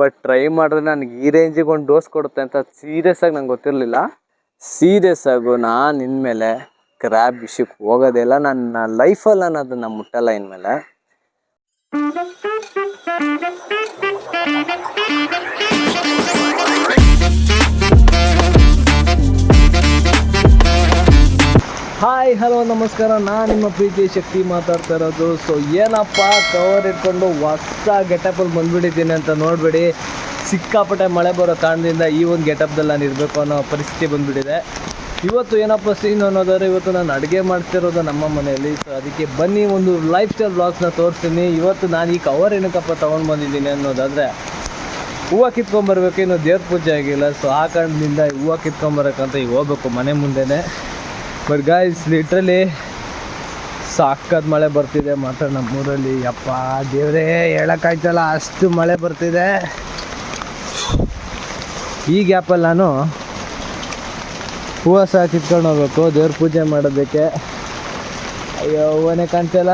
But try ಮಾಡಿದ್ರೆ ನನಗೆ ಈ ರೇಂಜಿಗೆ ಒಂದು ಡೋಸ್ ಕೊಡುತ್ತೆ ಅಂತ ಸೀರಿಯಸ್ ಆಗಿ ನಂಗೆ ಗೊತ್ತಿರಲಿಲ್ಲ. ಸೀರಿಯಸ್ ಆಗು ನಾನು ಇನ್ಮೇಲೆ ಕ್ರ್ಯಾಬ್ ವಿಷಯಕ್ಕೆ ಹೋಗೋದೇ ಇಲ್ಲ. ನನ್ನ ಲೈಫಲ್ಲಿ ನಾನು ಅದನ್ನು ಮುಟ್ಟಲ್ಲ ಇನ್ಮೇಲೆ. ಹಾಯ್, ಹಲೋ, ನಮಸ್ಕಾರ. ನಾನು ನಿಮ್ಮ ಪ್ರೀತಿ ಶಕ್ತಿ ಮಾತಾಡ್ತಾ ಇರೋದು. ಸೊ ಏನಪ್ಪ ಕವರ್ ಇಟ್ಕೊಂಡು ಹೊಸ ಗೆಟಪಲ್ಲಿ ಬಂದ್ಬಿಟ್ಟಿದ್ದೀನಿ ಅಂತ ನೋಡಬೇಡಿ. ಸಿಕ್ಕಾಪಟ್ಟೆ ಮಳೆ ಬರೋ ಕಾರಣದಿಂದ ಈ ಒಂದು ಗೆಟಪ್ದಲ್ಲಿ ನಾನು ಇರಬೇಕು ಅನ್ನೋ ಪರಿಸ್ಥಿತಿ ಬಂದ್ಬಿಟ್ಟಿದೆ. ಇವತ್ತು ಏನಪ್ಪ ಸೀನ್ ಅನ್ನೋದಾದ್ರೆ, ಇವತ್ತು ನಾನು ಅಡುಗೆ ಮಾಡ್ತಿರೋದು ನಮ್ಮ ಮನೆಯಲ್ಲಿ. ಸೊ ಅದಕ್ಕೆ ಬನ್ನಿ, ಒಂದು ಲೈಫ್ ಸ್ಟೈಲ್ ಬ್ಲಾಗ್ಸ್ನ ತೋರಿಸ್ತೀನಿ. ಇವತ್ತು ನಾನು ಈ ಕವರ್ ಏನಕ್ಕಪ್ಪ ತೊಗೊಂಡು ಬಂದಿದ್ದೀನಿ ಅನ್ನೋದಾದರೆ, ಹೂವು ಕಿತ್ಕೊಂಬರ್ಬೇಕು ಇನ್ನು ದೇವ್ರ ಪೂಜೆ ಆಗಿಲ್ಲ. ಸೊ ಆ ಕಾರಣದಿಂದ ಹೂವು ಕಿತ್ಕೊಂಬರಕ್ಕಂತ ಈಗ ಹೋಗ್ಬೇಕು ಮನೆ ಮುಂದೆನೇ. ಬಟ್ ಗಾಯ್ಸ್ ಲಿಟ್ರಲಿ ಸಾಕಾದ ಮಳೆ ಬರ್ತಿದೆ ಮಾತ್ರ ನಮ್ಮೂರಲ್ಲಿ. ಯಪ್ಪ, ದೇವರೇ ಹೇಳೋಕ್ಕಾಯ್ತಲ್ಲ ಅಷ್ಟು ಮಳೆ ಬರ್ತಿದೆ. ಈ ಗ್ಯಾಪಲ್ಲಿ ನಾನು ಹೂವು ಸಹ ಕಿತ್ಕೊಂಡು ಹೋಗ್ಬೇಕು, ದೇವ್ರ ಪೂಜೆ ಮಾಡೋದಕ್ಕೆ. ಅಯ್ಯೋ, ಹೂವನೇ ಕಾಣ್ತಲ್ಲ.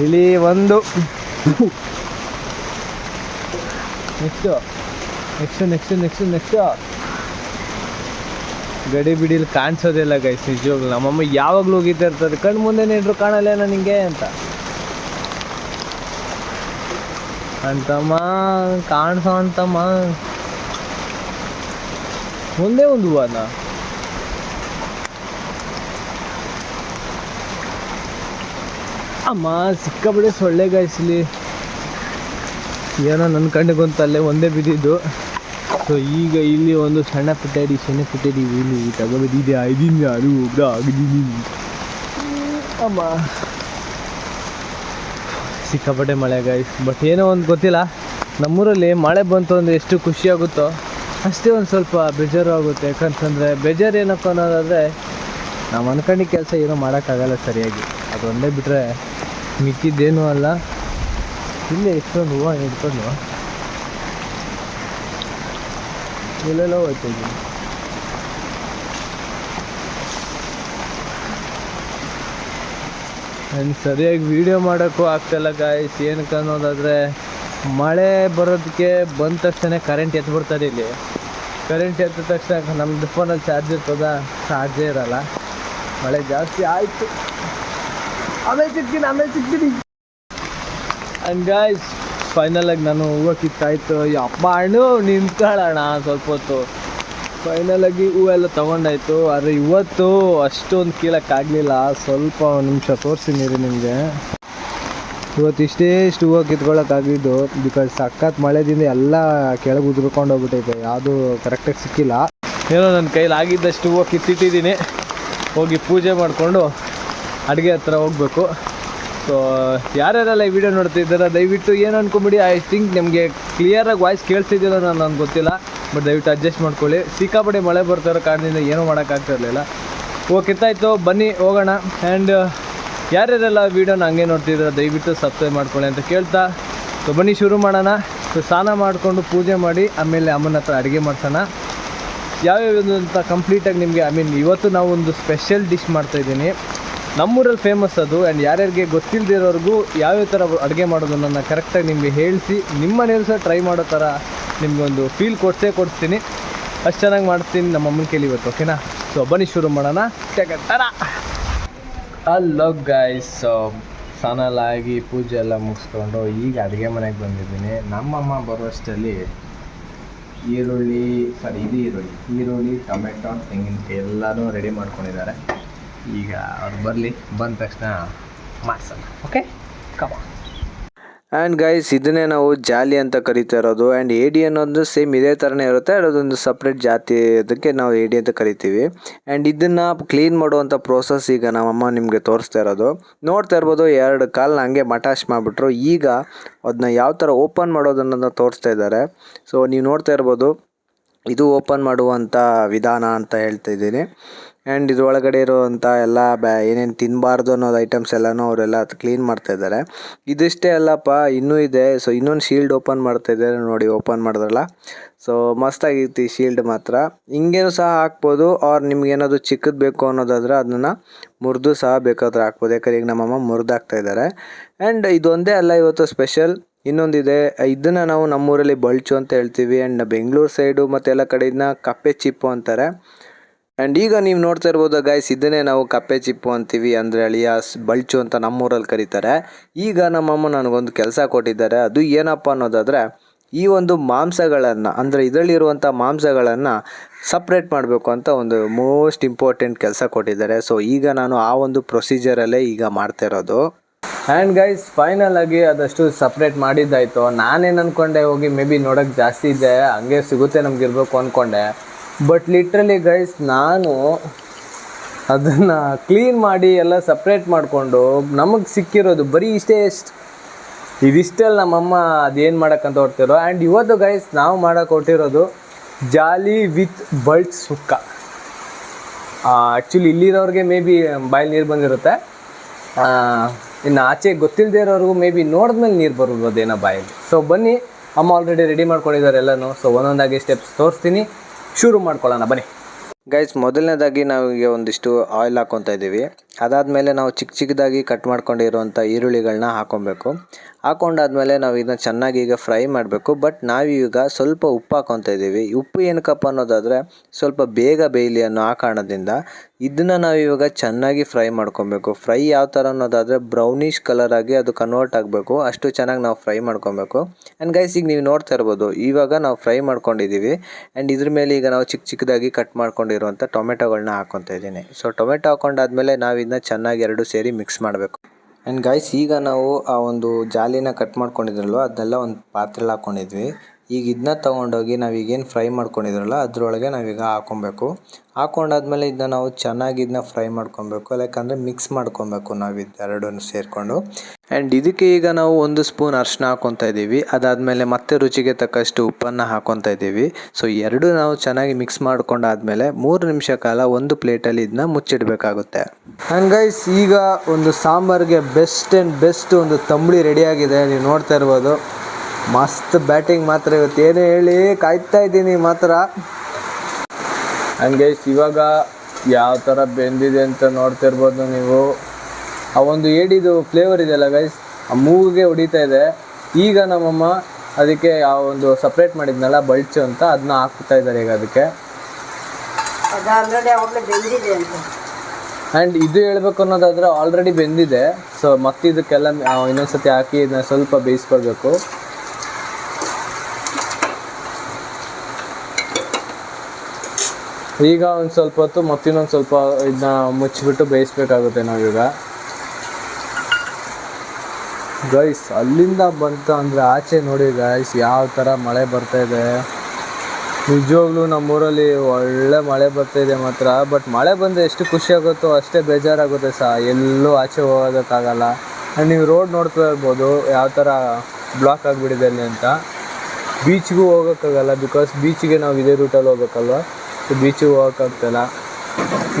ಇಲ್ಲಿ ಒಂದು. Next. Next next next next. ಗಡಿ ಬಿಡಿಲಿ ಕಾಣಿಸೋದಿಲ್ಲ ಗೈಸ್ ನಿಜವಾಗ್ಲು. ನಮ್ಮಮ್ಮ ಯಾವಾಗಲೂ ಹೋಗಿದ್ದೆ ಇರ್ತದೆ ಕಣ್ಣು ಮುಂದೆ ಇದ್ರು ಕಾಣಲ್ಲ ನನಗೆ ಅಂತ. ಅಂತಮ್ಮ, ಕಾಣಿಸೋ ಅಂತಮ್ಮ. ಒಂದೇ ಒಂದು ಹೂವನ ಅಮ್ಮ ಸಿಕ್ಕಾಬಿಡಿ ಸೊಳ್ಳೆ ಗಾಯಿಸ್ಲಿ ಏನೋ ನನ್ನ ಕಣ್ಣಿಗೊಂತಲ್ಲೇ ತಲೆ ಒಂದೇ ಬಿದ್ದಿದ್ದು. ಸೊ ಈಗ ಇಲ್ಲಿ ಒಂದು ಸಣ್ಣ ಪುಟ್ಟಡಿ ಸಣ್ಣ ಪುಟ್ಟಡಿ ಇಲ್ಲಿ ತಗೊಬಿದ್ದಿದೆ ಐದಿನ ಅದು ಒಬ್ಬ ಆಗಿದ್ದೀನಿ ಅಮ್ಮ. ಸಿಕ್ಕಾಪಟ್ಟೆ ಮಳೆ ಗಾಯ್ಸ್ ಬಟ್ ಏನೋ ಒಂದು ಗೊತ್ತಿಲ್ಲ. ನಮ್ಮೂರಲ್ಲಿ ಮಳೆ ಬಂತು ಅಂದರೆ ಎಷ್ಟು ಖುಷಿ ಆಗುತ್ತೋ, ಅಷ್ಟೇ ಒಂದು ಸ್ವಲ್ಪ ಬೇಜಾರು ಆಗುತ್ತೆ. ಯಾಕಂತಂದರೆ ಬೇಜಾರು ಏನಪ್ಪ ಅನ್ನೋದಾದರೆ, ನಾವು ಅನ್ಕೊಂಡಿದ್ದ ಕೆಲಸ ಏನೋ ಮಾಡೋಕ್ಕಾಗಲ್ಲ ಸರಿಯಾಗಿ. ಅದೊಂದೇ ಬಿಟ್ಟರೆ ಮಿಕ್ಕಿದ್ದೇನೂ ಅಲ್ಲ. ಇಲ್ಲೇ ಎಷ್ಟೊಂದು ಹೂವು ಹಿಡ್ಕೊಂಡು ಎಲ್ಲೆಲ್ಲೋ ಹೋಯ್ತಾ ಇದ್ದೀನಿ. ಸರಿಯಾಗಿ ವೀಡಿಯೋ ಮಾಡೋಕ್ಕೂ ಆಗ್ತಾಯಿಲ್ಲ ಗಾಯ್ಸ್ ಏನಕ್ಕೆ ಅನ್ನೋದಾದರೆ, ಮಳೆ ಬರೋದಕ್ಕೆ ಬಂದ ತಕ್ಷಣ ಕರೆಂಟ್ ಎತ್ಬಿಡ್ತಾರೆ ಇಲ್ಲಿ. ಕರೆಂಟ್ ಎತ್ತ ತಕ್ಷಣ ನಮ್ಮದು ಫೋನಲ್ಲಿ ಚಾರ್ಜ್ ಇರ್ತದ? ಚಾರ್ಜೇ ಇರಲ್ಲ. ಮಳೆ ಜಾಸ್ತಿ ಆಯಿತು. ಆಮೇಲೆ ಸಿಗ್ತೀನಿ ಆಮೇಲೆ ಸಿಗ್ತೀನಿ ಗಾಯ್ಸ್ ಫೈನಲಾಗಿ ನಾನು ಹೂವು ಅಪ್ಪ ಹಣ್ಣು ನಿಂತ್ಕೊಳ್ಳೋಣ ಸ್ವಲ್ಪ ಹೊತ್ತು. ಫೈನಲಾಗಿ ಹೂವೆಲ್ಲ ತೊಗೊಂಡಾಯ್ತು. ಆದರೆ ಇವತ್ತು ಅಷ್ಟೊಂದು ಕೀಳೋಕ್ಕಾಗಲಿಲ್ಲ ಸ್ವಲ್ಪ ನಿಮಿಷ ತೋರಿಸ್ತೀನಿ ರೀ ನಿಮಗೆ. ಇವತ್ತು ಇಷ್ಟೇ ಇಷ್ಟು ಹೂವು ಕಿತ್ಕೊಳ್ಳೋಕ್ಕಾಗಿದ್ದು ಬಿಕಾಸ್ ಸಖತ್ ಮಳೆದಿಂದ ಎಲ್ಲ ಕೆಳಗೆ ಉದುರ್ಕೊಂಡು ಹೋಗ್ಬಿಟ್ಟೈತೆ. ಯಾವುದು ಕರೆಕ್ಟಾಗಿ ಸಿಕ್ಕಿಲ್ಲ. ಏನೋ ನನ್ನ ಕೈಲಿ ಆಗಿದ್ದಷ್ಟು ಹೂವು ಕಿತ್ತಿಟ್ಟಿದ್ದೀನಿ. ಹೋಗಿ ಪೂಜೆ ಮಾಡಿಕೊಂಡು ಅಡುಗೆ ಹತ್ರ ಹೋಗಬೇಕು. ಸೊ ಯಾರ್ಯಾರೆಲ್ಲ ಈ ವಿಡಿಯೋ ನೋಡ್ತಿದ್ದಾರೆ, ದಯವಿಟ್ಟು ಏನು ಅನ್ಕೊಂಬಿಡಿ ಐ ಥಿಂಕ್ ನಿಮಗೆ ಕ್ಲಿಯರಾಗಿ ವಾಯ್ಸ್ ಕೇಳ್ತಿದ್ದೀರ ನಾನು ಗೊತ್ತಿಲ್ಲ ಬಟ್ ದಯವಿಟ್ಟು ಅಡ್ಜಸ್ಟ್ ಮಾಡ್ಕೊಳ್ಳಿ. ಸಿಕ್ಕಾಪಟ್ಟೆ ಮಳೆ ಬರ್ತಾ ಇರೋ ಕಾರಣದಿಂದ ಏನೂ ಮಾಡೋಕ್ಕಾಗ್ತಿರ್ಲಿಲ್ಲ ಓಕೆ ತಾಯ್ತು ಬನ್ನಿ, ಹೋಗೋಣ. ಆ್ಯಂಡ್ ಯಾರ್ಯಾರೆಲ್ಲ ವೀಡಿಯೋನ ಹಂಗೆ ನೋಡ್ತಿದ್ದೀರ, ದಯವಿಟ್ಟು ಸಬ್ಸ್ಕ್ರೈಬ್ ಮಾಡ್ಕೊಳ್ಳಿ ಅಂತ ಕೇಳ್ತಾ. ಸೊ ಬನ್ನಿ, ಶುರು ಮಾಡೋಣ. ಸೊ ಸ್ನಾನ ಮಾಡಿಕೊಂಡು ಪೂಜೆ ಮಾಡಿ, ಆಮೇಲೆ ಅಮ್ಮನ ಹತ್ರ ಅಡುಗೆ ಮಾಡ್ಸೋಣ. ಯಾವ್ಯಾವ ಅಂತ ಕಂಪ್ಲೀಟಾಗಿ ನಿಮಗೆ ಐ ಮೀನ್ ಇವತ್ತು ನಾವು ಒಂದು ಸ್ಪೆಷಲ್ ಡಿಶ್ ಮಾಡ್ತಾಯಿದ್ದೀನಿ ನಮ್ಮೂರಲ್ಲಿ ಫೇಮಸ್ ಅದು ಆ್ಯಂಡ್ ಯಾರ್ಯಾರಿಗೆ ಗೊತ್ತಿಲ್ಲದಿರೋರ್ಗೂ ಯಾವ್ಯಾವ ಥರ ಅಡುಗೆ ಮಾಡೋದನ್ನು ಕರೆಕ್ಟಾಗಿ ನಿಮಗೆ ಹೇಳಿಸಿ, ನಿಮ್ಮ ಮನೇಲಿ ಸಹ ಟ್ರೈ ಮಾಡೋ ಥರ ನಿಮಗೊಂದು ಫೀಲ್ ಕೊಡಿಸೇ ಕೊಡ್ತೀನಿ ಅಷ್ಟು ಚೆನ್ನಾಗಿ ಮಾಡ್ತೀನಿ ನಮ್ಮ ಅಮ್ಮನ ಕೇಳಿ ಇವತ್ತು ಓಕೆನಾ ಸೊ ಬನ್ನಿ ಶುರು ಮಾಡೋಣ. ಟರ ಹಲೋ ಗೈಸ್ ಸ್ನಾನ ಆಗಿ ಪೂಜೆ ಎಲ್ಲ ಮುಗಿಸ್ಕೊಂಡು ಈಗ ಅಡುಗೆ ಮನೆಗೆ ಬಂದಿದ್ದೀನಿ ನಮ್ಮಮ್ಮ ಬರುವಷ್ಟರಲ್ಲಿ ಈರುಳ್ಳಿ ಸರಿ ಇದು ಈರುಳ್ಳಿ ಈರುಳ್ಳಿ ಟೊಮೆಟೊ ತೆಂಗಿನಕಾಯಿ ಎಲ್ಲನೂ ರೆಡಿ ಮಾಡ್ಕೊಂಡಿದ್ದಾರೆ ಈಗ ಅವ್ರು ಬರಲಿ, ಬಂದ ತಕ್ಷಣ ಮಾಡಿಸೋಣ. ಓಕೆ ಕಮ ಆ್ಯಂಡ್ ಗೈಸ್ ಇದನ್ನೇ ನಾವು ಜಾಲಿ ಅಂತ ಕರಿತಾ ಇರೋದು. ಆ್ಯಂಡ್ ಏಡಿ ಅನ್ನೋದು ಸೇಮ್ ಇದೇ ಥರನೇ ಇರುತ್ತೆ. ಅದೊಂದು ಸಪ್ರೇಟ್ ಜಾತಿ ಅದಕ್ಕೆ ನಾವು ಏಡಿ ಅಂತ ಕರಿತೀವಿ. ಆ್ಯಂಡ್ ಇದನ್ನು ಕ್ಲೀನ್ ಮಾಡುವಂಥ ಪ್ರೋಸೆಸ್ ಈಗ ನಮ್ಮಮ್ಮ ನಿಮಗೆ ತೋರಿಸ್ತಾ ಇರೋದು. ನೋಡ್ತಾ ಇರ್ಬೋದು, ಎರಡು ಕಾಲನ್ನ ಹಂಗೆ ಮಟಾಶ್ ಮಾಡಿಬಿಟ್ರು. ಈಗ ಅದನ್ನ ಯಾವ ಥರ ಓಪನ್ ಮಾಡೋದನ್ನು ತೋರಿಸ್ತಾ ಇದ್ದಾರೆ. ಸೊ ನೀವು ನೋಡ್ತಾ ಇರ್ಬೋದು ಇದು ಓಪನ್ ಮಾಡುವಂಥ ವಿಧಾನ ಅಂತ ಹೇಳ್ತಾ ಇದ್ದೀನಿ. ಆ್ಯಂಡ್ ಇದ್ರೊಳಗಡೆ ಇರುವಂಥ ಎಲ್ಲ ಬ್ಯಾ ಏನೇನು ತಿನ್ನಬಾರ್ದು ಅನ್ನೋದು ಐಟಮ್ಸ್ ಎಲ್ಲನೂ ಅವರೆಲ್ಲ ಕ್ಲೀನ್ ಮಾಡ್ತಾ ಇದ್ದಾರೆ. ಇದಿಷ್ಟೇ ಅಲ್ಲಪ್ಪ, ಇನ್ನೂ ಇದೆ. ಸೊ ಇನ್ನೊಂದು ಶೀಲ್ಡ್ ಓಪನ್ ಮಾಡ್ತಾ ಇದ್ದಾರೆ. ನೋಡಿ ಓಪನ್ ಮಾಡಿದ್ರಲ್ಲ. ಸೊ ಮಸ್ತಾಗಿತ್ತು ಈ ಶೀಲ್ಡ್ ಮಾತ್ರ. ಹಿಂಗೇನು ಸಹ ಹಾಕ್ಬೋದು. ಆರ್ ನಿಮ್ಗೆ ಏನಾದರೂ ಚಿಕ್ಕದು ಬೇಕು ಅನ್ನೋದಾದ್ರೆ ಅದನ್ನು ಮುರಿದು ಸಹ ಬೇಕಾದ್ರೆ ಹಾಕ್ಬೋದು. ಯಾಕಂದರೆ ಈಗ ನಮ್ಮಮ್ಮ ಮುರಿದಾಕ್ತಾ ಇದ್ದಾರೆ. ಆ್ಯಂಡ್ ಇದೊಂದೇ ಅಲ್ಲ, ಇವತ್ತು ಸ್ಪೆಷಲ್ ಇನ್ನೊಂದಿದೆ, ಇದನ್ನು ನಾವು ನಮ್ಮೂರಲ್ಲಿ ಬಳ್ಚು ಅಂತ ಹೇಳ್ತೀವಿ ಆ್ಯಂಡ್ ಬೆಂಗಳೂರು ಸೈಡು ಮತ್ತು ಎಲ್ಲ ಕಡೆ ಇದನ್ನ ಕಪ್ಪೆ ಚಿಪ್ಪು ಅಂತಾರೆ. ಆ್ಯಂಡ್ ಈಗ ನೀವು ನೋಡ್ತಾ ಇರ್ಬೋದು ಗೈಸ್ ಇದನ್ನೇ ನಾವು ಕಪ್ಪೆ ಚಿಪ್ಪು ಅಂತೀವಿ ಅಂದರೆ ಅಳಿಯಾಸ್ ಬಳ್ಚು ಅಂತ ನಮ್ಮೂರಲ್ಲಿ ಕರೀತಾರೆ. ಈಗ ನಮ್ಮಮ್ಮ ನನಗೊಂದು ಕೆಲಸ ಕೊಟ್ಟಿದ್ದಾರೆ, ಅದು ಏನಪ್ಪ ಅನ್ನೋದಾದರೆ ಈ ಒಂದು ಮಾಂಸಗಳನ್ನು, ಅಂದರೆ ಇದರಲ್ಲಿರುವಂಥ ಮಾಂಸಗಳನ್ನು ಸಪ್ರೇಟ್ ಮಾಡಬೇಕು ಅಂತ ಒಂದು ಮೋಸ್ಟ್ ಇಂಪಾರ್ಟೆಂಟ್ ಕೆಲಸ ಕೊಟ್ಟಿದ್ದಾರೆ. ಸೊ ಈಗ ನಾನು ಆ ಒಂದು ಪ್ರೊಸೀಜರಲ್ಲೇ ಈಗ ಮಾಡ್ತಾ ಇರೋದು. ಆ್ಯಂಡ್ ಗೈಸ್ ಫೈನಲ್ ಆಗಿ ಅದಷ್ಟು ಸಪ್ರೇಟ್ ಮಾಡಿದ್ದಾಯಿತು. ನಾನೇನು ಅಂದ್ಕೊಂಡೆ ಹೋಗಿ ಮೇ ಬಿ ನೋಡೋಕ್ಕೆ ಜಾಸ್ತಿ ಇದೆ, ಹಂಗೆ ಸಿಗುತ್ತೆ ನಮ್ಗೆ ಇರಬೇಕು ಅಂದ್ಕೊಂಡೆ ಬಟ್ ಲಿಟ್ರಲಿ ಗೈಸ್ ನಾನು ಅದನ್ನು ಕ್ಲೀನ್ ಮಾಡಿ ಎಲ್ಲ ಸಪ್ರೇಟ್ ಮಾಡಿಕೊಂಡು, ನಮಗೆ ಸಿಕ್ಕಿರೋದು ಬರೀ ಇಷ್ಟೇ ಎಷ್ಟು ಇದಿಷ್ಟೆಲ್ಲ ನಮ್ಮಮ್ಮ ಅದೇನು ಮಾಡೋಕ್ಕಂತ ಹೊರ್ತಿರೋ ಆ್ಯಂಡ್ ಇವತ್ತು ಗೈಸ್ ನಾವು ಮಾಡೋಕ್ಕೆ ಹೊರಟಿರೋದು ಜಾಲಿ ವಿತ್ ಬಲ್ಟ್ ಸುಕ್ಕ. ಆ್ಯಕ್ಚುಲಿ ಇಲ್ಲಿರೋರಿಗೆ ಮೇ ಬಿ ಬಾಯಲ್ಲಿ ನೀರು ಬಂದಿರುತ್ತೆ. ಇನ್ನು ಆಚೆ ಗೊತ್ತಿಲ್ಲದೆ ಇರೋರಿಗೂ ಮೇ ಬಿ ನೋಡಿದ್ಮೇಲೆ ನೀರು ಬರ್ಬೋದೇನೋ ಬಾಯಲ್ಲಿ. ಸೊ ಬನ್ನಿ, ಅಮ್ಮ ಆಲ್ರೆಡಿ ರೆಡಿ ಮಾಡ್ಕೊಂಡಿದ್ದಾರೆ ಎಲ್ಲನೂ. ಸೊ ಒಂದೊಂದಾಗಿ ಸ್ಟೆಪ್ಸ್ ತೋರಿಸ್ತೀನಿ. ಶುರು ಮಾಡ್ಕೊಳ್ಳೋಣ, ಬನ್ನಿ. ಗೈಸ್ ಮೊದಲನೇದಾಗಿ ನಾವೀಗ ಒಂದಿಷ್ಟು ಆಯಿಲ್ ಹಾಕ್ಕೊತಾ ಇದ್ದೀವಿ. ಅದಾದಮೇಲೆ ನಾವು ಚಿಕ್ಕ ಚಿಕ್ಕದಾಗಿ ಕಟ್ ಮಾಡ್ಕೊಂಡಿರುವಂಥ ಈರುಳ್ಳಿಗಳನ್ನ ಹಾಕೊಬೇಕು. ಹಾಕೊಂಡಾದ್ಮೇಲೆ ನಾವು ಇದನ್ನ ಚೆನ್ನಾಗಿ ಈಗ ಫ್ರೈ ಮಾಡಬೇಕು. ಬಟ್ ನಾವೀಗ ಸ್ವಲ್ಪ ಉಪ್ಪು ಹಾಕೊತಾ ಇದ್ದೀವಿ. ಉಪ್ಪು ಏನಕ್ಕಪ್ಪ ಅನ್ನೋದಾದರೆ ಸ್ವಲ್ಪ ಬೇಗ ಬೇಯಲಿ ಅನ್ನೋ ಆ ಕಾರಣದಿಂದ ಇದನ್ನು ನಾವು ಇವಾಗ ಚೆನ್ನಾಗಿ ಫ್ರೈ ಮಾಡ್ಕೊಬೇಕು. ಫ್ರೈ ಯಾವ ಥರ ಅನ್ನೋದಾದರೆ ಬ್ರೌನಿಷ್ ಕಲರಾಗಿ ಅದು ಕನ್ವರ್ಟ್ ಆಗಬೇಕು. ಅಷ್ಟು ಚೆನ್ನಾಗಿ ನಾವು ಫ್ರೈ ಮಾಡ್ಕೊಬೇಕು. ಆ್ಯಂಡ್ ಗೈಸ್ ಈಗ ನೀವು ನೋಡ್ತಾ ಇರ್ಬೋದು, ಇವಾಗ ನಾವು ಫ್ರೈ ಮಾಡ್ಕೊಂಡಿದ್ದೀವಿ. ಆ್ಯಂಡ್ ಇದ್ರ ಮೇಲೆ ಈಗ ನಾವು ಚಿಕ್ಕ ಚಿಕ್ಕದಾಗಿ ಕಟ್ ಮಾಡ್ಕೊಂಡಿರುವಂಥ ಟೊಮೆಟೊಗಳನ್ನ ಹಾಕೊತಾ ಇದ್ದೀನಿ. ಸೊ ಟೊಮೆಟೊ ಹಾಕೊಂಡಾದ್ಮೇಲೆ ನಾವು ಇದನ್ನ ಚೆನ್ನಾಗಿ ಎರಡು ಸೇರಿ ಮಿಕ್ಸ್ ಮಾಡಬೇಕು. ಆ್ಯಂಡ್ ಗಾಯ್ಸ್ ಈಗ ನಾವು ಆ ಒಂದು ಜಾಲಿನ ಕಟ್ ಮಾಡ್ಕೊಂಡಿದ್ರಲ್ವ ಅದನ್ನೆಲ್ಲ ಒಂದು ಪಾತ್ರೆಲಿ ಹಾಕ್ಕೊಂಡಿದ್ವಿ ಈಗ ಇದನ್ನ ತೊಗೊಂಡೋಗಿ ನಾವೀಗೇನು ಫ್ರೈ ಮಾಡ್ಕೊಂಡಿದ್ರಲ್ಲ, ಅದರೊಳಗೆ ನಾವೀಗ ಹಾಕೊಬೇಕು. ಹಾಕೊಂಡಾದ್ಮೇಲೆ ಇದನ್ನ ನಾವು ಚೆನ್ನಾಗಿ ಇದನ್ನ ಫ್ರೈ ಮಾಡ್ಕೊಬೇಕು ಯಾಕಂದರೆ ಮಿಕ್ಸ್ ಮಾಡ್ಕೊಬೇಕು ನಾವು ಇದೆರಡನ್ನು ಸೇರಿಕೊಂಡು. ಆ್ಯಂಡ್ ಇದಕ್ಕೆ ಈಗ ನಾವು ಒಂದು ಸ್ಪೂನ್ ಅರಿಶಿನ ಹಾಕೊತಾ ಇದ್ದೀವಿ. ಅದಾದಮೇಲೆ ಮತ್ತೆ ರುಚಿಗೆ ತಕ್ಕಷ್ಟು ಉಪ್ಪನ್ನು ಹಾಕೊತಾ ಇದ್ದೀವಿ. ಸೊ, ಎರಡು ನಾವು ಚೆನ್ನಾಗಿ ಮಿಕ್ಸ್ ಮಾಡ್ಕೊಂಡಾದ್ಮೇಲೆ ಮೂರು ನಿಮಿಷ ಕಾಲ ಒಂದು ಪ್ಲೇಟಲ್ಲಿ ಇದನ್ನ ಮುಚ್ಚಿಡಬೇಕಾಗುತ್ತೆ. ಹಂಗೈಸ್ ಗೈಸ್, ಈಗ ಒಂದು ಸಾಂಬಾರಿಗೆ ಬೆಸ್ಟ್ ಆ್ಯಂಡ್ ಬೆಸ್ಟ್ ಒಂದು ತಂಬಳಿ ರೆಡಿಯಾಗಿದೆ ನೀವು ನೋಡ್ತಾ ಇರ್ಬೋದು. ಮಸ್ತ್ ಬ್ಯಾಟಿಂಗ್ ಮಾತ್ರ ಇವತ್ತು. ಏನೇ ಹೇಳಿ ಕಾಯ್ತಾ ಇದ್ದೀನಿ ಮಾತ್ರ. ಹಂಗೆ ಗೈಸ್ ಇವಾಗ ಯಾವ ಥರ ಬೆಂದಿದೆ ಅಂತ ನೋಡ್ತಿರ್ಬೋದು ನೀವು. ಆ ಒಂದು ಏಡಿದು ಫ್ಲೇವರ್ ಇದೆಯಲ್ಲ ಗೈಸ್ ಆ ಮೂಗಿಗೆ ಹೊಡಿತಾ ಇದೆ. ಈಗ ನಮ್ಮಮ್ಮ ಅದಕ್ಕೆ ಆ ಒಂದು ಸಪ್ರೇಟ್ ಮಾಡಿದ್ನಲ್ಲ ಬಳ್ಚು ಅಂತ ಅದನ್ನ ಹಾಕ್ತಾ ಇದ್ದಾರೆ ಈಗ ಅದಕ್ಕೆ. ಆ್ಯಂಡ್ ಇದು ಹೇಳ್ಬೇಕು ಅನ್ನೋದಾದರೆ ಆಲ್ರೆಡಿ ಬೆಂದಿದೆ. ಸೊ ಮತ್ತೆ ಇದಕ್ಕೆಲ್ಲ ಆ, ಇನ್ನೊಂದ್ಸತಿ ಹಾಕಿ ಇದನ್ನ ಸ್ವಲ್ಪ ಬೇಯಿಸ್ಕೊಳ್ಬೇಕು. ಈಗ ಒಂದು ಸ್ವಲ್ಪ ಹೊತ್ತು ಮತ್ತಿನ್ನೊಂದು ಸ್ವಲ್ಪ ಇದನ್ನ ಮುಚ್ಚಿಬಿಟ್ಟು ಬೇಯಿಸ್ಬೇಕಾಗುತ್ತೆ ನಾವೀಗ. ಗೈಸ್ ಅಲ್ಲಿಂದ ಬಂತ ಅಂದರೆ ಆಚೆ ನೋಡಿ ಗೈಸ್ ಯಾವ ಥರ ಮಳೆ ಬರ್ತಾ ಇದೆ. ನಿಜವಾಗ್ಲೂ ನಮ್ಮೂರಲ್ಲಿ ಒಳ್ಳೆ ಮಳೆ ಬರ್ತಾ ಇದೆ ಮಾತ್ರ ಬಟ್ ಮಳೆ ಬಂದರೆ ಎಷ್ಟು ಖುಷಿ ಆಗುತ್ತೋ ಅಷ್ಟೇ ಬೇಜಾರಾಗುತ್ತೆ ಸಹ ಎಲ್ಲೂ ಆಚೆ ಹೋಗೋದಕ್ಕಾಗಲ್ಲ. ನೀವು ರೋಡ್ ನೋಡ್ತಾ ಇರ್ಬೋದು, ಯಾವ ಥರ ಬ್ಲಾಕ್ ಆಗಿಬಿಟ್ಟಿದೆ ಅಲ್ಲಿ ಅಂತ. ಬೀಚ್ಗೂ ಹೋಗೋಕ್ಕಾಗಲ್ಲ ಬಿಕಾಸ್ ಬೀಚ್ಗೆ ನಾವು ಇದೇ ರೂಟಲ್ಲಿ ಹೋಗ್ಬೇಕಲ್ವ? ಬೀಚಿಗೆ ಹೋಗೋಕ್ಕಾಗ್ತಿಲ್ಲ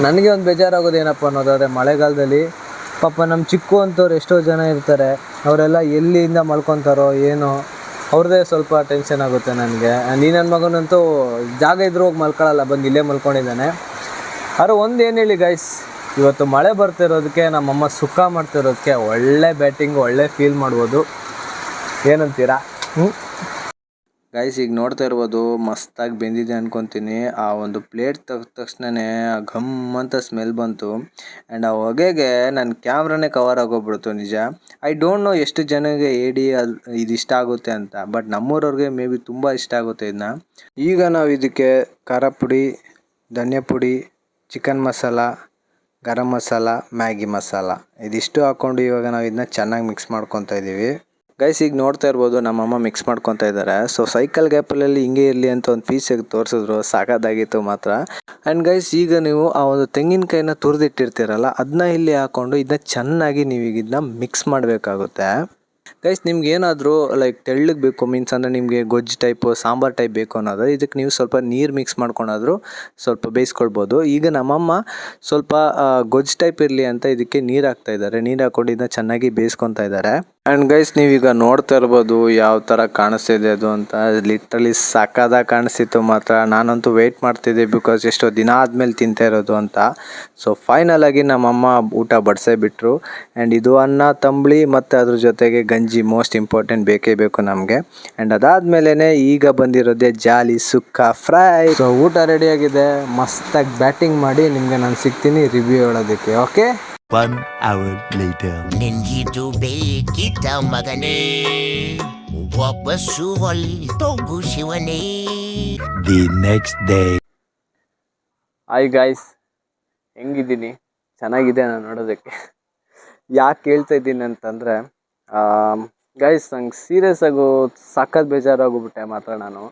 ನನಗೆ ಒಂದು ಬೇಜಾರಾಗೋದು ಏನಪ್ಪ ಅನ್ನೋದಾದರೆ ಮಳೆಗಾಲದಲ್ಲಿ ಪಾಪ ನಮ್ಮ ಚಿಕ್ಕು ಅಂತವ್ರು ಎಷ್ಟೋ ಜನ ಇರ್ತಾರೆ, ಅವರೆಲ್ಲ ಎಲ್ಲಿಂದ ಮಲ್ಕೊತಾರೋ ಏನೋ, ಅವ್ರದ್ದೇ ಸ್ವಲ್ಪ ಟೆನ್ಷನ್ ಆಗುತ್ತೆ ನನಗೆ. ನೀ ನನ್ನ ಮಗನಂತೂ ಜಾಗ ಇದ್ರೂ ಹೋಗಿ ಮಲ್ಕೊಳ್ಳಲ್ಲ ಬಂದು ಇಲ್ಲೇ ಮಲ್ಕೊಂಡಿದ್ದಾನೆ. ಆದ್ರೆ ಒಂದು ಏನು ಹೇಳಿ ಗೈಸ್ ಇವತ್ತು ಮಳೆ ಬರ್ತಿರೋದಕ್ಕೆ ನಮ್ಮಮ್ಮ ಸುಖ ಮಾಡ್ತಿರೋದಕ್ಕೆ ಒಳ್ಳೆ ಬ್ಯಾಟಿಂಗ್ ಒಳ್ಳೆ ಫೀಲ್ ಮಾಡ್ಬೋದು. ಏನಂತೀರಾ? ಹ್ಞೂ ಗೈಸ್ ಈಗ ನೋಡ್ತಾ ಇರ್ಬೋದು, ಮಸ್ತಾಗಿ ಬೆಂದಿದೆ ಅನ್ಕೊತೀನಿ. ಆ ಒಂದು ಪ್ಲೇಟ್ ತೆಗ್ದ ತಕ್ಷಣನೇ ಆ ಘಮ್ ಅಂತ ಸ್ಮೆಲ್ ಬಂತು. ಆ್ಯಂಡ್ ಆ ಹೊಗೆಗೆ ನನ್ನ ಕ್ಯಾಮ್ರಾನೇ ಕವರ್ ಆಗೋಗ್ಬಿಡ್ತು ನಿಜ. ಐ ಡೋಂಟ್ ನೋ ಎಷ್ಟು ಜನಗೆ ಏಡಿ ಅದು ಇದು ಇಷ್ಟ ಆಗುತ್ತೆ ಅಂತ ಬಟ್ ನಮ್ಮೂರವ್ರಿಗೆ ಮೇ ಬಿ ತುಂಬ ಇಷ್ಟ ಆಗುತ್ತೆ ಇದನ್ನ ಈಗ ನಾವು ಇದಕ್ಕೆ ಖಾರ ಪುಡಿ, ಧನಿಯಾ ಪುಡಿ ಚಿಕನ್ ಮಸಾಲ ಗರಂ ಮಸಾಲ ಮ್ಯಾಗಿ ಮಸಾಲ ಇದಿಷ್ಟು ಹಾಕ್ಕೊಂಡು ಇವಾಗ ನಾವು ಇದನ್ನ ಚೆನ್ನಾಗಿ ಮಿಕ್ಸ್ ಮಾಡ್ಕೊತಾ ಇದ್ದೀವಿ ಗೈಸ್ ಈಗ ನೋಡ್ತಾ ಇರ್ಬೋದು, ನಮ್ಮಮ್ಮ ಮಿಕ್ಸ್ ಮಾಡ್ಕೊತಾ ಇದ್ದಾರೆ ಸೊ ಸೈಕಲ್ ಗ್ಯಾಪಲ್ಲಿ ಹಿಂಗೆ ಇರಲಿ ಅಂತ ಒಂದು ಪೀಸ್ ತೋರಿಸಿದ್ರು, ಸಾಕಾದಾಗಿತ್ತು ಮಾತ್ರ. ಆ್ಯಂಡ್ ಗೈಸ್ ಈಗ ನೀವು ಆ ಒಂದು ತೆಂಗಿನಕಾಯಿನ ತುರಿದಿಟ್ಟಿರ್ತೀರಲ್ಲ ಅದನ್ನ ಇಲ್ಲಿ ಹಾಕ್ಕೊಂಡು ಇದನ್ನ ಚೆನ್ನಾಗಿ ನೀವು ಈಗ ಇದನ್ನ ಮಿಕ್ಸ್ ಮಾಡಬೇಕಾಗುತ್ತೆ. ಗೈಸ್ ನಿಮ್ಗೆ ಏನಾದರೂ ಲೈಕ್ ತೆಳ್ಳಗೆ ಬೇಕು ಮೀನ್ಸ್ ಅಂದರೆ ನಿಮಗೆ ಗೊಜ್ಜು ಟೈಪು ಸಾಂಬಾರ್ ಟೈಪ್ ಬೇಕು ಅನ್ನೋದು, ಇದಕ್ಕೆ ನೀವು ಸ್ವಲ್ಪ ನೀರು ಮಿಕ್ಸ್ ಮಾಡ್ಕೊಂಡಾದ್ರೂ ಸ್ವಲ್ಪ ಬೇಯಿಸ್ಕೊಳ್ಬೋದು. ಈಗ ನಮ್ಮಮ್ಮ ಸ್ವಲ್ಪ ಗೊಜ್ಜು ಟೈಪ್ ಇರಲಿ ಅಂತ ಇದಕ್ಕೆ ನೀರು ಹಾಕ್ತಾ ಇದ್ದಾರೆ. ನೀರು ಹಾಕ್ಕೊಂಡು ಇದನ್ನ ಚೆನ್ನಾಗಿ ಬೇಯಿಸ್ಕೊತಾ ಇದ್ದಾರೆ. ಆ್ಯಂಡ್ ಗೈಸ್ ನೀವೀಗ ನೋಡ್ತಾ ಇರ್ಬೋದು ಯಾವ ಥರ ಕಾಣಿಸ್ತಿದೆ ಅದು ಅಂತ. ಲಿಟ್ರಲಿ ಸಕ್ಕದಾಗ ಕಾಣಿಸ್ತಿತ್ತು ಮಾತ್ರ. ನಾನಂತೂ ವೆಯ್ಟ್ ಮಾಡ್ತಿದ್ದೆ ಬಿಕಾಸ್ ಎಷ್ಟೋ ದಿನ ಆದಮೇಲೆ ತಿಂತಾ ಇರೋದು ಅಂತ. ಸೊ ಫೈನಲ್ ಆಗಿ ನಮ್ಮಮ್ಮ ಊಟ ಬಡಿಸೇ ಬಿಟ್ಟರು ಆ್ಯಂಡ್ ಇದು ಅನ್ನ, ತಂಬಳಿ ಮತ್ತು ಅದ್ರ ಜೊತೆಗೆ ಗಂಜಿ ಮೋಸ್ಟ್ ಇಂಪಾರ್ಟೆಂಟ್ ಬೇಕೇ ಬೇಕು ನಮಗೆ. ಆ್ಯಂಡ್ ಅದಾದಮೇಲೆ ಈಗ ಬಂದಿರೋದೇ ಜಾಲಿ ಸುಕ್ಕ ಫ್ರೈ ಸೊ ಊಟ ರೆಡಿಯಾಗಿದೆ ಮಸ್ತಾಗಿ ಬ್ಯಾಟಿಂಗ್ ಮಾಡಿ ನಿಮಗೆ ನಾನು ಸಿಗ್ತೀನಿ ರಿವ್ಯೂ ಹೇಳೋದಕ್ಕೆ ಓಕೆ One hour later. ನಿನ್ಗಿದು ಬೇಕಿದ್ದ ಮಗನೇ. ಒಬ್ಬ ತೊಗು ಶಿವನೇ. The next day hi guys ಹೆಂಗಿದ್ದೀನಿ? ಚೆನ್ನಾಗಿದೆ ನಾನು ನೋಡೋದಕ್ಕೆ. ಯಾಕೆ ಕೇಳ್ತಾ ಇದ್ದೀನಿ ಅಂತಂದರೆ ಗೈಸ್ ನಂಗೆ ಸೀರಿಯಸ್ ಆಗೋ ಸಖತ್ ಬೇಜಾರಾಗೋಗ್ಬಿಟ್ಟೆ ಮಾತ್ರ ನಾನು.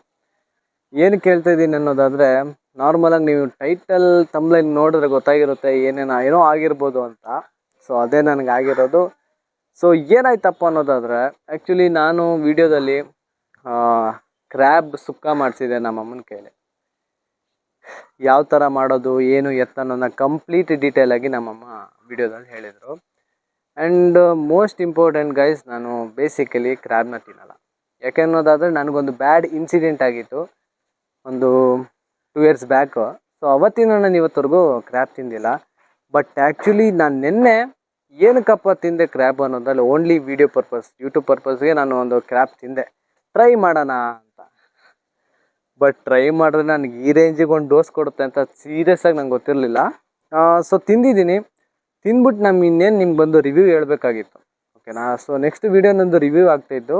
ಏನು ಕೇಳ್ತಾ ಇದ್ದೀನಿ ಅನ್ನೋದಾದರೆ ನಾರ್ಮಲಾಗಿ ನೀವು ಟೈಟಲ್ ತಮ್ಲೈನ್ ನೋಡಿದ್ರೆ ಗೊತ್ತಾಗಿರುತ್ತೆ ಏನೇನೋ ಏನೋ ಆಗಿರ್ಬೋದು ಅಂತ. ಸೊ ಅದೇ ನನಗೆ ಆಗಿರೋದು. ಸೊ ಏನಾಯ್ತಪ್ಪ ಅನ್ನೋದಾದರೆ ಆ್ಯಕ್ಚುಲಿ ನಾನು ವಿಡಿಯೋದಲ್ಲಿ ಕ್ರ್ಯಾಬ್ ಸುಕ್ಕ ಮಾಡಿಸಿದೆ ನಮ್ಮ ಅಮ್ಮನ ಕೈಲಿ. ಯಾವ ಥರ ಮಾಡೋದು, ಏನು ಎತ್ತ ಅನ್ನೋದನ್ನ ಕಂಪ್ಲೀಟ್ ಡೀಟೇಲಾಗಿ ನಮ್ಮಮ್ಮ ವಿಡಿಯೋದಲ್ಲಿ ಹೇಳಿದರು. ಆ್ಯಂಡ್ ಮೋಸ್ಟ್ ಇಂಪಾರ್ಟೆಂಟ್ ಗೈಸ್ ನಾನು ಬೇಸಿಕಲಿ ಕ್ರ್ಯಾಬ್ನ ತಿನ್ನಲ್ಲ. ಯಾಕೆ ಅನ್ನೋದಾದರೆ, ನನಗೊಂದು ಬ್ಯಾಡ್ ಇನ್ಸಿಡೆಂಟ್ ಆಗಿತ್ತು. ಒಂದು ಟೂ ಇಯರ್ಸ್ ಬ್ಯಾಕು ಸೊ ಅವತ್ತಿನ ನಾನು ಇವತ್ತವರೆಗೂ ಕ್ರ್ಯಾಬ್ ತಿಂದಿಲ್ಲ. ಬಟ್ ಆ್ಯಕ್ಚುಲಿ ನಾನು ನಿನ್ನೆ ಏನಕ್ಕಪ್ಪ ತಿಂದೆ ಕ್ರ್ಯಾಬ್ ಅನ್ನೋದ್ರಲ್ಲಿ ಓನ್ಲಿ ವೀಡಿಯೋ ಪರ್ಪಸ್ ಯೂಟ್ಯೂಬ್ ಪರ್ಪಸ್ಗೆ ನಾನು ಒಂದು ಕ್ರ್ಯಾಬ್ ತಿಂದೆ. ಟ್ರೈ ಮಾಡೋಣ ಅಂತ. ಬಟ್ ಟ್ರೈ ಮಾಡಿದ್ರೆ ನನಗೆ ಈ ರೇಂಜಿಗೆ ಒಂದು ಡೋಸ್ ಕೊಡುತ್ತೆ ಅಂತ ಸೀರಿಯಸ್ ಆಗಿ ನಂಗೆ ಗೊತ್ತಿರಲಿಲ್ಲ. ಸೊ ತಿಂದಿದ್ದೀನಿ. ತಿಂದ್ಬಿಟ್ಟು ನಮ್ಮ ಇನ್ನೇನು ನಿಮ್ಗೆ ಬಂದು ರಿವ್ಯೂ ಹೇಳಬೇಕಾಗಿತ್ತು. ಓಕೆನಾ ಸೊ ನೆಕ್ಸ್ಟ್ ವೀಡಿಯೋ ನಂದು ರಿವ್ಯೂ ಆಗ್ತಾಯಿತ್ತು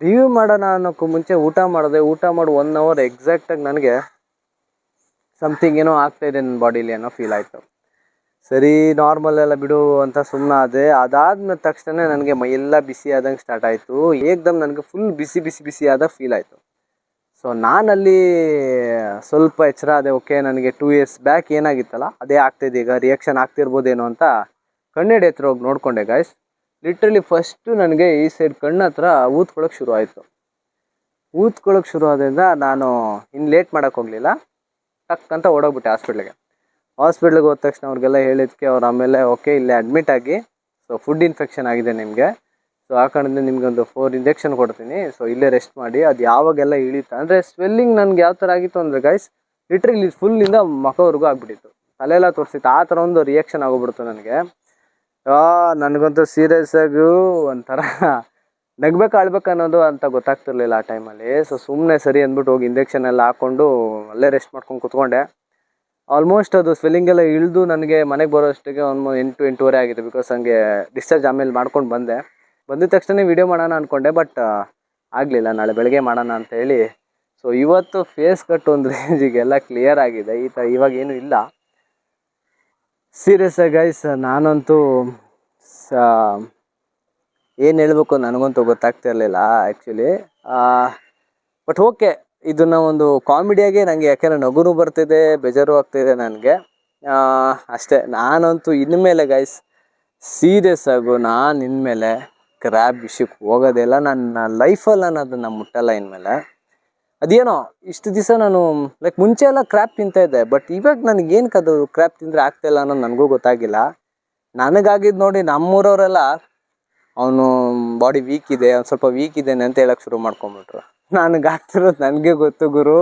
ರಿವ್ಯೂ ಮಾಡೋಣ ಅನ್ನೋಕ್ಕೂ ಮುಂಚೆ ಊಟ ಮಾಡಿದೆ. ಊಟ ಮಾಡಿ ಒನ್ ಅವರ್ ಎಕ್ಸಾಕ್ಟಾಗಿ ನನಗೆ ಸಮಥಿಂಗ್ ಏನೋ ಆಗ್ತಾಯಿದೆ ನನ್ನ ಬಾಡೀಲಿ ಅನ್ನೋ ಫೀಲ್ ಆಯಿತು. ಸರಿ ನಾರ್ಮಲ್ ಎಲ್ಲ ಬಿಡು ಅಂತ ಸುಮ್ಮನೆ ಆದರೆ ಅದಾದ್ಮೇಲೆ ತಕ್ಷಣ ನನಗೆ ಮೈಯೆಲ್ಲ ಬಿಸಿ ಆದಂಗೆ ಸ್ಟಾರ್ಟ್ ಆಯಿತು. ಏಕ್ದಮ್ ನನಗೆ ಫುಲ್ ಬಿಸಿ ಬಿಸಿ ಬಿಸಿ ಆದ ಫೀಲ್ ಆಯಿತು. ಸೊ ನಾನಲ್ಲಿ ಸ್ವಲ್ಪ ಎಚ್ಚರ ಅದೇ ಓಕೆ ನನಗೆ ಟೂ ಇಯರ್ಸ್ ಬ್ಯಾಕ್ ಏನಾಗಿತ್ತಲ್ಲ, ಅದೇ ಆಗ್ತಿದೆ ಈಗ ರಿಯಾಕ್ಷನ್ ಆಗ್ತಿರ್ಬೋದೇನೋ ಅಂತ ಕಣ್ಣೆಡೆ ಹತ್ರ ಹೋಗಿ ನೋಡಿಕೊಂಡೆ ಗಾಯ್ಸ್ ಲಿಟ್ರಲಿ ಫಸ್ಟು ನನಗೆ ಈ ಸೈಡ್ ಕಣ್ಣು ಹತ್ರ ಊದ್ಕೊಳಕ್ಕೆ ಶುರು ಆಯಿತು. ಊದ್ಕೊಳಕ್ಕೆ ಶುರು ಆದ್ರಿಂದ ನಾನು ಇನ್ನು ಲೇಟ್ ಮಾಡೋಕ್ಕೆ ಹೋಗಲಿಲ್ಲ. ಟಕ್ ಅಂತ ಓಡೋಗ್ಬಿಟ್ಟೆ ಹಾಸ್ಪಿಟ್ಲಿಗೆ. ಹಾಸ್ಪಿಟ್ಲಿಗೆ ಹೋದ ತಕ್ಷಣ ಅವ್ರಿಗೆಲ್ಲ ಹೇಳಿದ್ಕೆ ಅವ್ರು ಆಮೇಲೆ, ಓಕೆ, ಇಲ್ಲೇ ಅಡ್ಮಿಟ್ ಆಗಿ ಸೊ ಫುಡ್ ಇನ್ಫೆಕ್ಷನ್ ಆಗಿದೆ ನಿಮಗೆ. ಸೊ ಆ ಕಾರಣದಿಂದ ಒಂದು ಫೋರ್ ಇಂಜೆಕ್ಷನ್ ಕೊಡ್ತೀನಿ. ಸೊ ಇಲ್ಲೇ ರೆಸ್ಟ್ ಮಾಡಿ, ಅದು ಯಾವಾಗೆಲ್ಲ ಇಳಿತಾ ಅಂದರೆ ಸ್ವೆಲ್ಲಿಂಗ್ ನನಗೆ ಯಾವ ಥರ ಆಗಿತ್ತು ಅಂದರೆ ಗೈಸ್ ಲಿಟ್ರಲಿ ಫುಲ್ಲಿಂದ ಮಕವರೆಗೂ ಆಗ್ಬಿಟ್ಟಿತ್ತು. ತಲೆಯೆಲ್ಲ ತೋರಿಸಿತ್ತು. ಆ ಥರ ಒಂದು ರಿಯಾಕ್ಷನ್ ಆಗೋಗ್ಬಿಡ್ತು ನನಗೆ. ನನಗಂತೂ ಸೀರಿಯಸ್ ಆಗಿ ಒಂಥರ ನಗ್ಬೇಕು, ಆಳ್ಬೇಕು ಅನ್ನೋದು ಅಂತ ಗೊತ್ತಾಗ್ತಿರ್ಲಿಲ್ಲ ಆ ಟೈಮಲ್ಲಿ ಸೊ ಸುಮ್ಮನೆ ಸರಿ ಅಂದ್ಬಿಟ್ಟು ಹೋಗಿ ಇಂಜೆಕ್ಷನ್ ಎಲ್ಲ ಹಾಕ್ಕೊಂಡು ಅಲ್ಲೇ ರೆಸ್ಟ್ ಮಾಡ್ಕೊಂಡು ಕುತ್ಕೊಂಡೆ. ಆಲ್ಮೋಸ್ಟ್ ಅದು ಸ್ವೆಲ್ಲಿಂಗ್ ಎಲ್ಲ ಇಳಿದು ನನಗೆ ಮನೆಗೆ ಬರೋ ಅಷ್ಟಿಗೆ ಒಂದು ಎಂಟು, ಎಂಟೂವರೆ ಆಗಿದೆ ಬಿಕಾಸ್ ಹಂಗೆ ಡಿಸ್ಚಾರ್ಜ್ ಆಮೇಲೆ ಮಾಡ್ಕೊಂಡು ಬಂದೆ. ಬಂದಿದ ತಕ್ಷಣ ವಿಡಿಯೋ ಮಾಡೋಣ ಅಂದ್ಕೊಂಡೆ ಬಟ್ ಆಗಲಿಲ್ಲ. ನಾಳೆ ಬೆಳಗ್ಗೆ ಮಾಡೋಣ ಅಂತ ಹೇಳಿ. ಸೊ ಇವತ್ತು ಫೇಸ್ ಕಟ್ ಒಂದು ರೇಂಜಿಗೆಲ್ಲ ಕ್ಲಿಯರ್ ಆಗಿದೆ. ಈ ಥರ ಇವಾಗ ಏನೂ ಇಲ್ಲ. ಸೀರಿಯಸ್ ಗೈಸ್ ನಾನಂತೂ ಏನು ಹೇಳ್ಬೇಕು ನನಗಂತೂ ಗೊತ್ತಾಗ್ತಿರಲಿಲ್ಲ ಆ್ಯಕ್ಚುಲಿ ಬಟ್ ಓಕೆ ಇದನ್ನ ಒಂದು ಕಾಮಿಡಿಯಾಗೆ ನನಗೆ ಯಾಕೆಂದರೆ ನಗುನು ಬರ್ತಿದೆ, ಬೇಜಾರು ಆಗ್ತಿದೆ ನನಗೆ. ಅಷ್ಟೇ. ನಾನಂತೂ ಇನ್ಮೇಲೆ ಗೈಸ್ ಸೀರಿಯಸ್ ಆಗು ನಾನು ಇನ್ಮೇಲೆ ಕ್ರ್ಯಾಬ್ ವಿಷಯಕ್ಕೆ ಹೋಗೋದಿಲ್ಲ ನನ್ನ ಲೈಫಲ್ಲಿ ನಾನು ಅದನ್ನು ಮುಟ್ಟಲ್ಲ ಇನ್ಮೇಲೆ. ಅದೇನೋ, ಇಷ್ಟು ದಿವಸ ನಾನು ಲೈಕ್ ಮುಂಚೆ ಎಲ್ಲ ಕ್ರ್ಯಾಪ್ ತಿಂತಾ ಇದ್ದೆ ಬಟ್ ಇವಾಗ ನನಗೆ ಏನಕ್ಕೆ ಅದು ಕ್ರ್ಯಾಪ್ ತಿಂದರೆ ಆಗ್ತಾಯಿಲ್ಲ ಅನ್ನೋದು ನನಗೂ ಗೊತ್ತಾಗಿಲ್ಲ. ನನಗಾಗಿದ್ದು ನೋಡಿ ನಮ್ಮೂರವರೆಲ್ಲ ಅವನು ಬಾಡಿ ವೀಕ್ ಇದೆ, ಅವ್ನು ಸ್ವಲ್ಪ ವೀಕ್ ಇದ್ದೇನೆ ಅಂತ ಹೇಳಕ್ಕೆ ಶುರು ಮಾಡ್ಕೊಂಬಿಟ್ರು. ನನಗೆ ಆಗ್ತಿರೋದು ನನಗೆ ಗೊತ್ತು ಗುರು.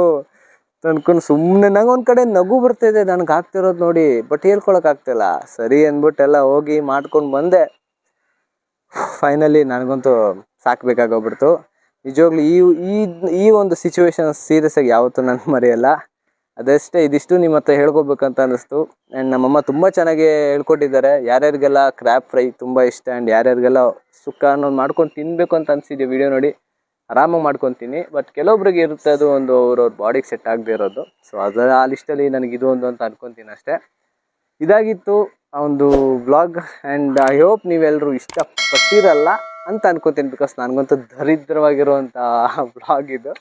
ಅನ್ಕೊಂಡು ಸುಮ್ಮನೆ ನಂಗೆ ಒಂದು ಕಡೆ ನಗು ಬರ್ತಿದೆ ನನಗೆ ಆಗ್ತಿರೋದು ನೋಡಿ ಬಟ್ ಹೇಳ್ಕೊಳಕ್ ಆಗ್ತಿಲ್ಲ. ಸರಿ ಅಂದ್ಬಿಟ್ಟೆಲ್ಲ ಹೋಗಿ ಮಾಡ್ಕೊಂಡು ಬಂದೆ. ಫೈನಲಿ ನನಗಂತೂ ಸಾಕ್ಬೇಕಾಗೋಗ್ಬಿಡ್ತು ನಿಜವಾಗ್ಲೂ ಈ ಈ ಈ ಒಂದು ಸಿಚುವೇಶನ್ ಸೀರಿಯಸ್ ಆಗಿ ಯಾವತ್ತೂ ನಾನು ಮರೆಯಲ್ಲ. ಅದಷ್ಟೇ, ಇದಿಷ್ಟು ನಿಮ್ಮ ಹತ್ರ ಹೇಳ್ಕೊಬೇಕಂತ ಅನ್ನಿಸ್ತು. ಆ್ಯಂಡ್ ನಮ್ಮಮ್ಮ ತುಂಬ ಚೆನ್ನಾಗಿ ಹೇಳ್ಕೊಟ್ಟಿದ್ದಾರೆ. ಯಾರ್ಯಾರಿಗೆಲ್ಲ ಕ್ರ್ಯಾಪ್ ಫ್ರೈ ತುಂಬ ಇಷ್ಟ ಆ್ಯಂಡ್ ಯಾರ್ಯಾರಿಗೆಲ್ಲ ಸುಕ್ಕ ಅನ್ನೋದು ಮಾಡ್ಕೊಂಡು ತಿನ್ನಬೇಕು ಅಂತ ಅನಿಸಿದೆ ವಿಡಿಯೋ ನೋಡಿ, ಆರಾಮಾಗಿ ಮಾಡ್ಕೊತೀನಿ. ಬಟ್ ಕೆಲವೊಬ್ರಿಗೆ ಇರುತ್ತೆ ಅದು ಒಂದು ಅವ್ರವ್ರ ಬಾಡಿಗೆ ಸೆಟ್ ಆಗದೆ ಇರೋದು. ಸೊ ಅದರ ಆ ಲಿಸ್ಟಲ್ಲಿ ನನಗೆ ಇದು ಒಂದು ಅಂತ ಅನ್ಕೊತೀನಿ ಅಷ್ಟೇ. ಇದಾಗಿತ್ತು ಆ ಒಂದು ವ್ಲಾಗ್ ಆ್ಯಂಡ್ ಐ ಹೋಪ್ ನೀವೆಲ್ಲರೂ ಇಷ್ಟಪಟ್ಟಿರಲ್ಲ ಅಂತ ಅನ್ಕೊತೀನಿ ಬಿಕಾಸ್ ನನಗಂತೂ ದರಿದ್ರವಾಗಿರುವಂಥ ಬ್ಲಾಗ್ ಇದು.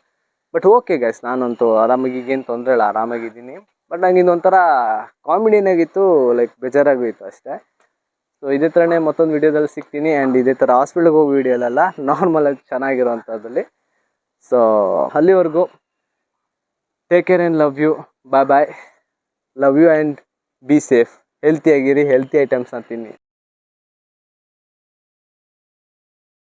ಬಟ್ ಓಕೆ ಗೈಸ್ ನಾನಂತೂ ಆರಾಮಾಗಿ ಈಗೇನು ತೊಂದರೆ ಇಲ್ಲ, ಆರಾಮಾಗಿದ್ದೀನಿ. ಬಟ್ ನಂಗೆ ಇದೊಂಥರ ಕಾಮಿಡಿನಾಗಿತ್ತು ಲೈಕ್ ಬೇಜಾರಾಗೋಯಿತು ಅಷ್ಟೇ. ಸೊ ಇದೇ ಥರನೇ ಮತ್ತೊಂದು ವಿಡಿಯೋದಲ್ಲಿ ಸಿಗ್ತೀನಿ. ಆ್ಯಂಡ್ ಇದೇ ಥರ ಹಾಸ್ಪಿಟ್ಲಿಗೆ ಹೋಗೋ ವೀಡಿಯೋಲೆಲ್ಲ ನಾರ್ಮಲಾಗಿ ಚೆನ್ನಾಗಿರೋವಂಥದ್ದಲ್ಲಿ ಸೊ ಅಲ್ಲಿವರೆಗೂ take care and love you bye bye love you and be safe ಹೆಲ್ತಿಯಾಗಿರಿ healthy ಐಟಮ್ಸ್ನ ತಿನ್ನಿ.